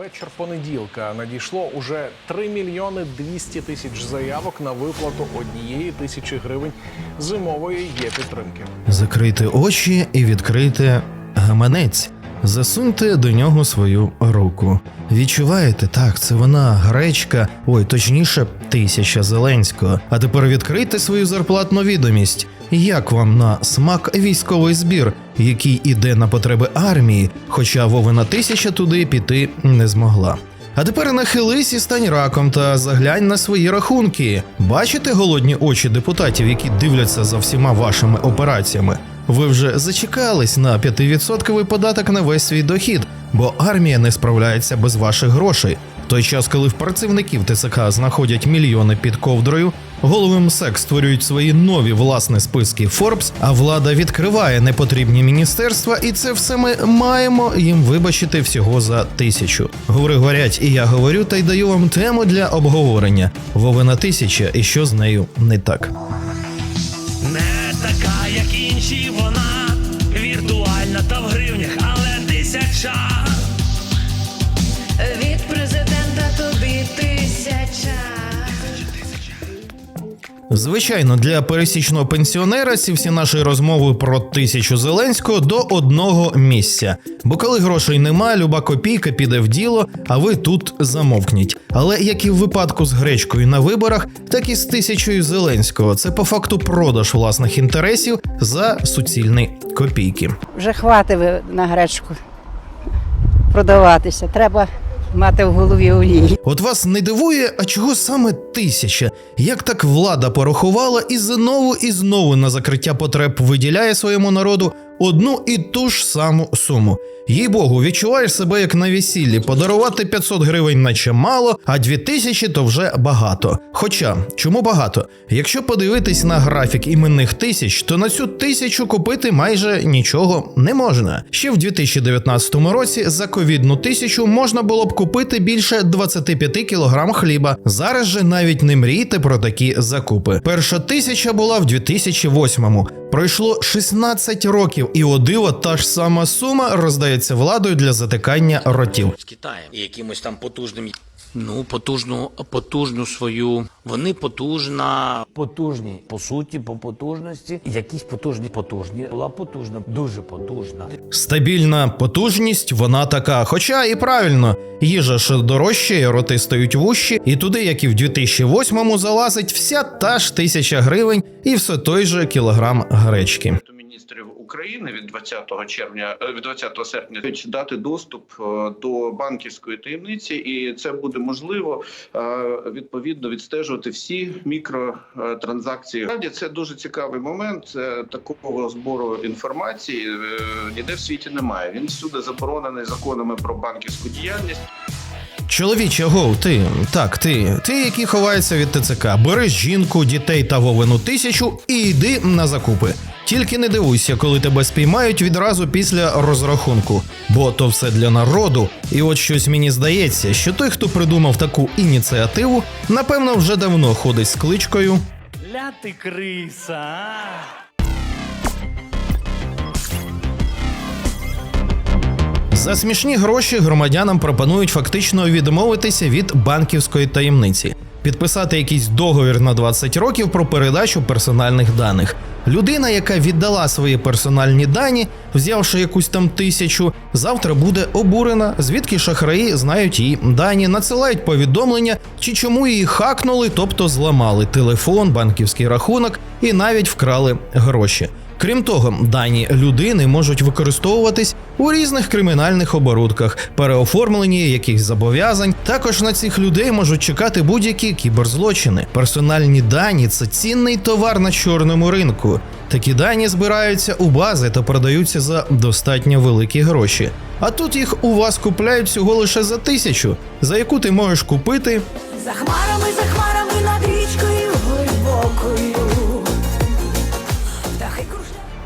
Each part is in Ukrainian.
вечір понеділка надійшло уже 3 мільйони 200 тисяч заявок на виплату однієї тисячі гривень зимової є підтримки. Закрити очі і відкрити гаманець. Засуньте до нього свою руку. Відчуваєте, так, це вона, гречка, ой, точніше, тисяча Зеленського. А тепер відкрийте свою зарплатну відомість. Як вам на смак військовий збір, який іде на потреби армії, хоча Вовина тисяча туди піти не змогла. А тепер нахились і стань раком та заглянь на свої рахунки. Бачите голодні очі депутатів, які дивляться за всіма вашими операціями. Ви вже зачекались на 5% податок на весь свій дохід, бо армія не справляється без ваших грошей. Той час, коли в працівників ТЦК знаходять мільйони під ковдрою, голови МСЕК створюють свої нові власні списки Forbes, а влада відкриває непотрібні міністерства, і це все ми маємо їм вибачити всього за тисячу. Говори говорять, і я говорю, та й даю вам тему для обговорення. Вовина тисяча, і що з нею не так. Не така, як інші, вона Звичайно, для пересічного пенсіонера ці всі наші розмови про тисячу Зеленського до одного місця. Бо коли грошей нема, люба копійка піде в діло, а ви тут замовкніть. Але як і в випадку з гречкою на виборах, так і з тисячою Зеленського. Це по факту продаж власних інтересів за суцільні копійки. Вже хватить на гречку продаватися. Треба мати в голові олії. От вас не дивує, а чого саме тисяча? Як так влада порахувала і знову і знову на закриття потреб виділяє своєму народу одну і ту ж саму суму. Їй Богу, відчуваєш себе як на весіллі, подарувати 500 гривень наче мало, а 2000 то вже багато. Хоча, чому багато? Якщо подивитись на графік іменних тисяч, то на цю тисячу купити майже нічого не можна. Ще в 2019 році за ковідну тисячу можна було б купити більше 25 кілограм хліба. Зараз же навіть не мрійте про такі закупи. Перша тисяча була в 2008-му. Пройшло 16 років, і о диво та ж сама сума роздається владою для затикання ротів. з Китаєм і якимось там потужним. Ну, потужну, потужну свою. Вони потужна. потужні по суті, по потужності. Якісь потужні, потужні. Була потужна, дуже потужна. Стабільна потужність, вона така. Хоча і правильно, їжа ж дорожчає, роти стають вущі, і туди, як і в 2008-му, залазить вся та ж тисяча гривень і все той же кілограм гречки. Міністрів України від 20 червня е, від 20 серпня дати доступ е, до банківської таємниці, і це буде можливо е, відповідно відстежувати всі мікротранзакції. Насправді це дуже цікавий момент такого збору інформації. Ніде в світі немає. Він всюди заборонений законами про банківську діяльність. Чоловіче, гоу, ти так, ти, ти, який ховається від ТЦК, бери жінку, дітей та вовину тисячу і йди на закупи. Тільки не дивуйся, коли тебе спіймають відразу після розрахунку, бо то все для народу. І от щось мені здається, що той, хто придумав таку ініціативу, напевно, вже давно ходить з кличкою. Ля ти криса. а? За смішні гроші громадянам пропонують фактично відмовитися від банківської таємниці, підписати якийсь договір на 20 років про передачу персональних даних. Людина, яка віддала свої персональні дані, взявши якусь там тисячу, завтра буде обурена, звідки шахраї знають її дані, надсилають повідомлення, чи чому її хакнули, тобто зламали телефон, банківський рахунок і навіть вкрали гроші. Крім того, дані людини можуть використовуватись у різних кримінальних оборудках, переоформленні якихось зобов'язань. Також на цих людей можуть чекати будь-які кіберзлочини. Персональні дані це цінний товар на чорному ринку. Такі дані збираються у бази та продаються за достатньо великі гроші. А тут їх у вас купляють всього лише за тисячу, за яку ти можеш купити За хмарами, за хмарами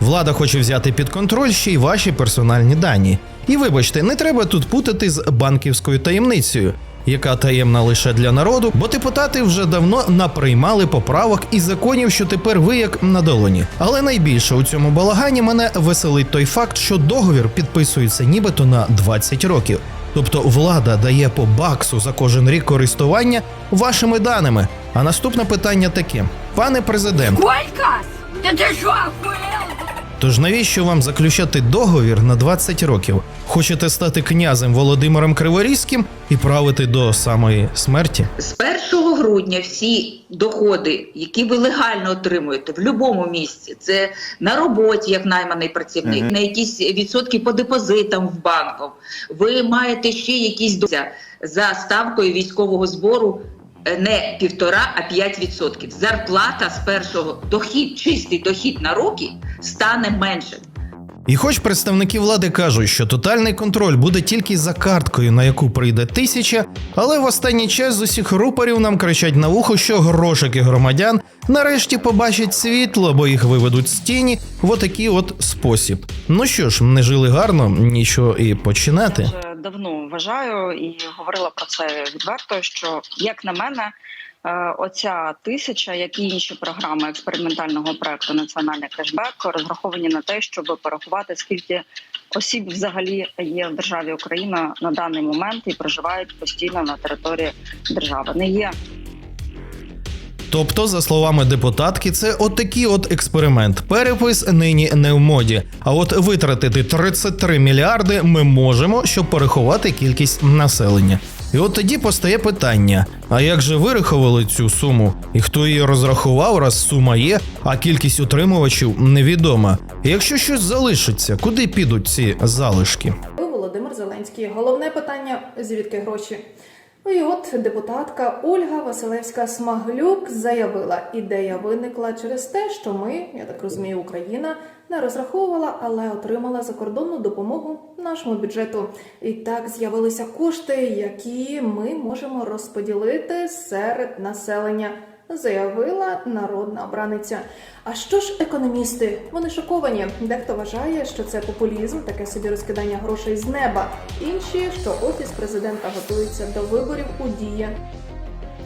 Влада хоче взяти під контроль ще й ваші персональні дані. І вибачте, не треба тут путати з банківською таємницею, яка таємна лише для народу, бо депутати вже давно наприймали поправок і законів, що тепер ви як на долоні. Але найбільше у цьому балагані мене веселить той факт, що договір підписується нібито на 20 років. Тобто влада дає по баксу за кожен рік користування вашими даними. А наступне питання таке: пане президент, Колька! Та ти що, охуєл? Тож навіщо вам заключати договір на 20 років? Хочете стати князем Володимиром Криворізьким і правити до самої смерті? З 1 грудня всі доходи, які ви легально отримуєте в будь-якому місці, це на роботі як найманий працівник, на якісь відсотки по депозитам в банках. Ви маєте ще якісь за ставкою військового збору. Не півтора, а 5 відсотків. Зарплата з першого дохід, чистий дохід на роки стане меншим. І хоч представники влади кажуть, що тотальний контроль буде тільки за карткою, на яку прийде тисяча, але в останній час з усіх рупорів нам кричать на вухо, що грошики громадян нарешті побачать світло, бо їх виведуть з тіні в отакий от спосіб. Ну що ж, не жили гарно, нічого і починати. Давно вважаю і говорила про це відверто. Що як на мене, е, оця тисяча, як і інші програми експериментального проекту Національний кешбек розраховані на те, щоб порахувати скільки осіб взагалі є в державі Україна на даний момент і проживають постійно на території держави. Не є Тобто, за словами депутатки, це отакий от експеримент. Перепис нині не в моді. А от витратити 33 мільярди ми можемо, щоб порахувати кількість населення. І от тоді постає питання: а як же вирахували цю суму? І хто її розрахував, раз сума є, а кількість утримувачів невідома. І якщо щось залишиться, куди підуть ці залишки? Володимир Зеленський. Головне питання звідки гроші? Ну і от депутатка Ольга Василевська Смаглюк заявила, ідея виникла через те, що ми, я так розумію, Україна не розраховувала, але отримала закордонну допомогу нашому бюджету. І так з'явилися кошти, які ми можемо розподілити серед населення. Заявила народна обраниця. А що ж економісти? Вони шоковані. Дехто вважає, що це популізм, таке собі розкидання грошей з неба. Інші, що офіс президента готується до виборів у дія.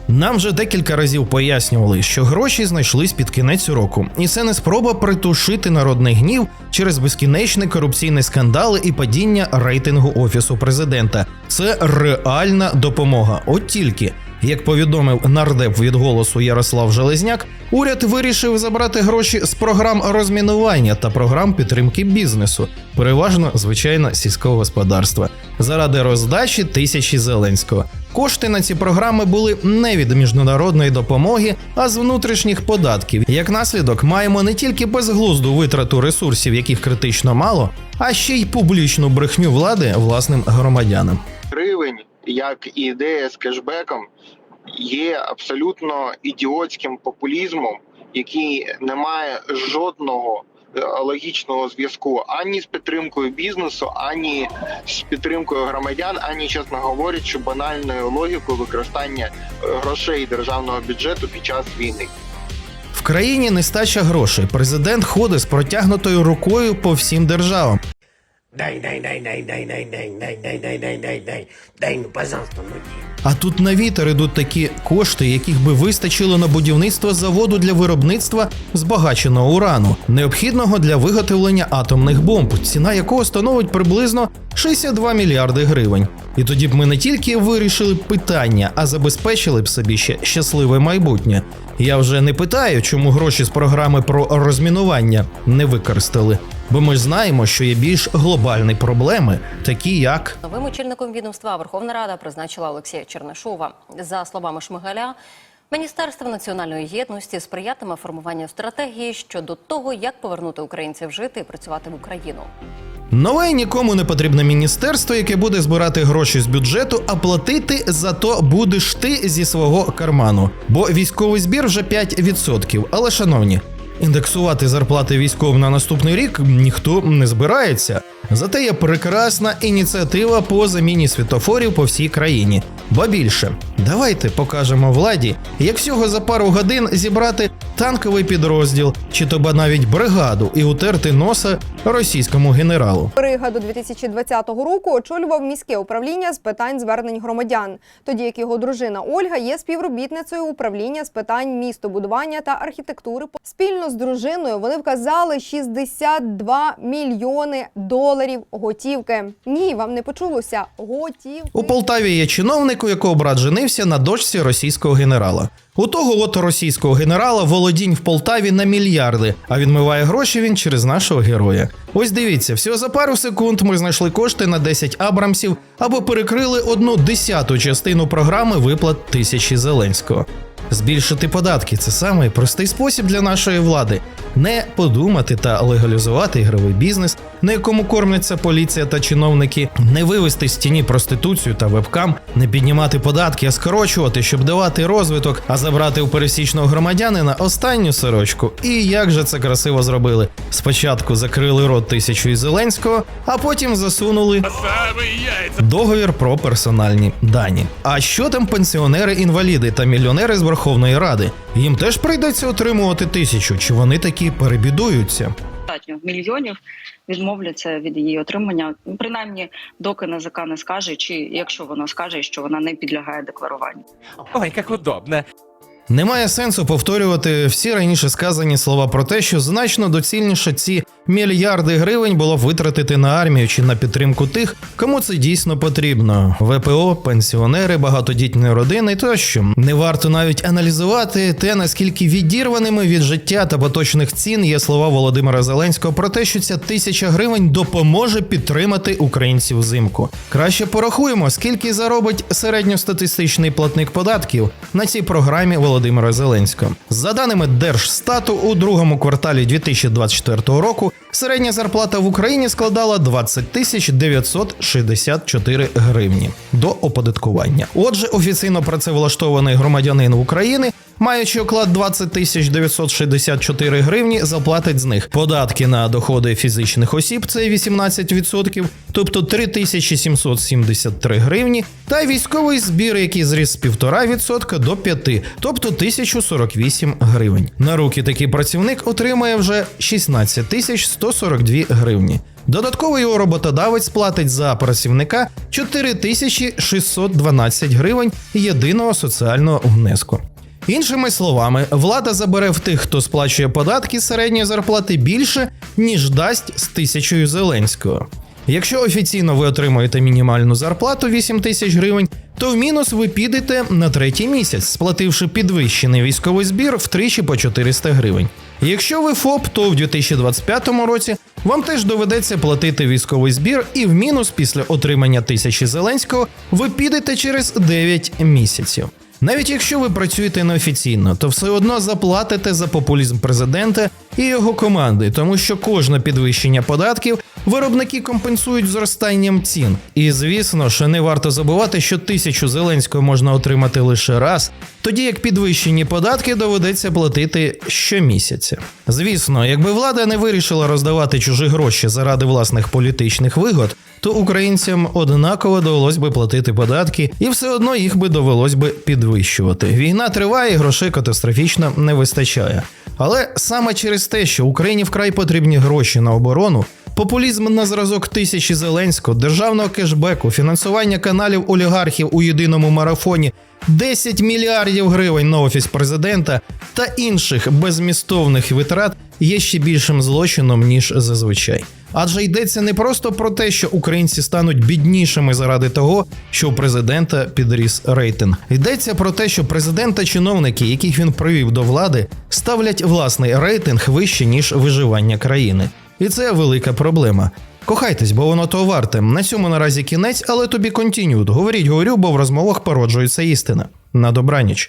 Нам вже декілька разів пояснювали, що гроші знайшлись під кінець року, і це не спроба притушити народний гнів через безкінечні корупційні скандали і падіння рейтингу офісу президента. Це реальна допомога. От тільки. Як повідомив нардеп від голосу Ярослав Железняк, уряд вирішив забрати гроші з програм розмінування та програм підтримки бізнесу, переважно звичайно сільського господарства, заради роздачі тисячі зеленського. Кошти на ці програми були не від міжнародної допомоги, а з внутрішніх податків. Як наслідок, маємо не тільки безглузду витрату ресурсів, яких критично мало, а ще й публічну брехню влади власним громадянам. гривень як і ідея з кешбеком є абсолютно ідіотським популізмом, який не має жодного е, логічного зв'язку ані з підтримкою бізнесу, ані з підтримкою громадян, ані, чесно говорячи, банальною логікою використання е, грошей державного бюджету під час війни. В країні нестача грошей. Президент ходить з протягнутою рукою по всім державам. Дай, дай, дай, дай, дай, дай, дай, дай, дай, дай, дай, дай, дай, дай, ну, пожалуйста, ну, дай. А тут на вітер ідуть такі кошти, яких би вистачило на будівництво заводу для виробництва збагаченого урану, необхідного для виготовлення атомних бомб, ціна якого становить приблизно 62 мільярди гривень. І тоді б ми не тільки вирішили питання, а забезпечили б собі ще щасливе майбутнє. Я вже не питаю, чому гроші з програми про розмінування не використали, бо ми знаємо, що є більш глобальні проблеми, такі як Новим очільником відомства Верховна Рада призначила Олексія Чернишова. За словами Шмигаля, Міністерство національної єдності сприятиме формуванню стратегії щодо того, як повернути українців жити і працювати в Україну. Нове нікому не потрібне міністерство, яке буде збирати гроші з бюджету, а платити за то будеш ти зі свого карману. Бо військовий збір вже 5%. Але, шановні, індексувати зарплати військовим на наступний рік ніхто не збирається. Зате є прекрасна ініціатива по заміні світофорів по всій країні. Ба більше, давайте покажемо владі, як всього за пару годин зібрати танковий підрозділ, чи то ба навіть бригаду і утерти носа російському генералу. Бригаду 2020 року очолював міське управління з питань звернень громадян, тоді як його дружина Ольга є співробітницею управління з питань містобудування та архітектури. Спільно з дружиною вони вказали 62 мільйони доларів готівки. Ні, вам не почулося. Готівки. У Полтаві є чиновник, у якого брат женився на дочці російського генерала. У того от російського генерала володінь в Полтаві на мільярди, а відмиває гроші він через нашого героя. Ось дивіться, всього за пару секунд ми знайшли кошти на 10 абрамсів або перекрили одну десяту частину програми виплат тисячі Зеленського. Збільшити податки це самий простий спосіб для нашої влади. Не подумати та легалізувати ігровий бізнес, на якому кормляться поліція та чиновники, не вивести з тіні проституцію та вебкам, не піднімати податки, а скорочувати, щоб давати розвиток, а забрати у пересічного громадянина останню сорочку. І як же це красиво зробили? Спочатку закрили рот тисячу із Зеленського, а потім засунули договір про персональні дані. А що там пенсіонери-інваліди та мільйонери з Верховної Ради? Їм теж прийдеться отримувати тисячу, чи вони такі перебідуються? Достатньо мільйонів відмовляться від її отримання, ну, принаймні, доки НАЗК не скаже, чи якщо вона скаже, що вона не підлягає декларуванню. Ой, як удобно. Немає сенсу повторювати всі раніше сказані слова про те, що значно доцільніше ці мільярди гривень було б витратити на армію чи на підтримку тих, кому це дійсно потрібно: ВПО, пенсіонери, багатодітні родини тощо. Не варто навіть аналізувати те, наскільки відірваними від життя та поточних цін є слова Володимира Зеленського про те, що ця тисяча гривень допоможе підтримати українців взимку. Краще порахуємо, скільки заробить середньостатистичний платник податків на цій програмі Володимира Зеленського. За даними Держстату, у другому кварталі 2024 року середня зарплата в Україні складала 20 тисяч 964 гривні до оподаткування. Отже, офіційно працевлаштований громадянин України, маючи оклад 20 тисяч 964 гривні, заплатить з них податки на доходи фізичних осіб це 18%, тобто 3773 гривні, та військовий збір, який зріс з 1,5% до 5%, тобто 1048 гривень. На руки такий працівник отримає вже 16 тисяч 142 гривні. Додатково його роботодавець платить за працівника 4612 гривень єдиного соціального внеску. Іншими словами, влада забере в тих, хто сплачує податки середньої зарплати більше, ніж дасть з тисячою Зеленського. Якщо офіційно ви отримуєте мінімальну зарплату 8 тисяч гривень, то в мінус ви підете на третій місяць, сплативши підвищений військовий збір втричі по 400 гривень. Якщо ви ФОП, то в 2025 році вам теж доведеться платити військовий збір, і в мінус після отримання тисячі Зеленського ви підете через 9 місяців. Навіть якщо ви працюєте неофіційно, то все одно заплатите за популізм президента і його команди, тому що кожне підвищення податків виробники компенсують зростанням цін. І звісно, що не варто забувати, що тисячу Зеленського можна отримати лише раз, тоді як підвищені податки доведеться платити щомісяця. Звісно, якби влада не вирішила роздавати чужі гроші заради власних політичних вигод, то українцям однаково довелось би платити податки, і все одно їх би довелось би підвищувати. Війна триває, грошей катастрофічно не вистачає. Але саме через те, що Україні вкрай потрібні гроші на оборону, популізм на зразок тисячі Зеленського, державного кешбеку, фінансування каналів олігархів у єдиному марафоні, 10 мільярдів гривень на офіс президента та інших безмістовних витрат є ще більшим злочином ніж зазвичай. Адже йдеться не просто про те, що українці стануть біднішими заради того, що у президента підріс рейтинг. Йдеться про те, що президент та чиновники, яких він привів до влади, ставлять власний рейтинг вище ніж виживання країни. І це велика проблема. Кохайтесь, бо воно то варте. На цьому наразі кінець, але тобі континюд. Говоріть, говорю, бо в розмовах породжується істина. На добраніч.